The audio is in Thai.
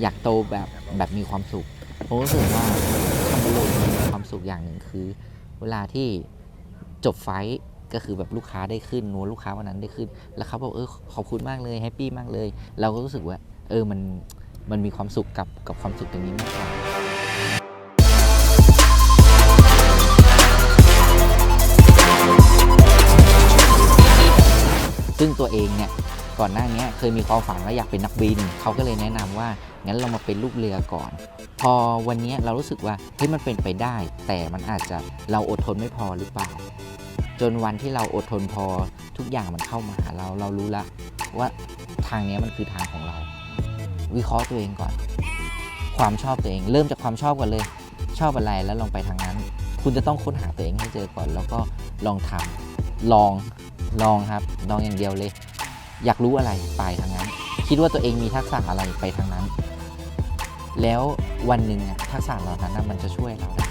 อยากโตแบบแบบมีความสุขผมรู้สึกว่าทำบอลลูนมีความสุขอย่างหนึ่งคือ เวลาที่จบไฟท์ก็คือแบบลูกค้าได้ขึ้นนัวลูกค้าวันนั้นได้ขึ้น แล้วเขาบอกเออขอบคุณมากเลยแฮปปี้มากเลย เราก็รู้สึกว่า เออมันมันมีความสุขกับกับความสุขตรงนี้มากกว่าซึ่งตัวเองเนี่ย ก่อนหน้านี้เคยมีความฝันว่าอยากเป็นนักบิน เขาก็เลยแนะนำว่างั้นเรามาเป็นลูกเรือก่อน พอวันนี้เรารู้สึกว่าเฮ้ยมันเป็นไปได้ แต่มันอาจจะเราอดทนไม่พอหรือเปล่า จนวันที่เราอดทนพอทุกอย่างมันเข้ามาหาเราเรารู้ละว่าทางนี้มันคือทางของเรา วิเคราะห์ตัวเองก่อน ความชอบตัวเอง เริ่มจากความชอบก่อนเลย ชอบอะไรแล้วลองไปทางนั้น คุณจะต้องค้นหาตัวเองให้เจอก่อน แล้วก็ลองทำลองลองครับ ลองอย่างเดียวเลย อยากรู้อะไรไปทางนั้น คิดว่าตัวเองมีทักษะอะไรไปทางนั้น แล้ววันหนึ่งทักษะเหล่านั้นมันจะช่วยเราได้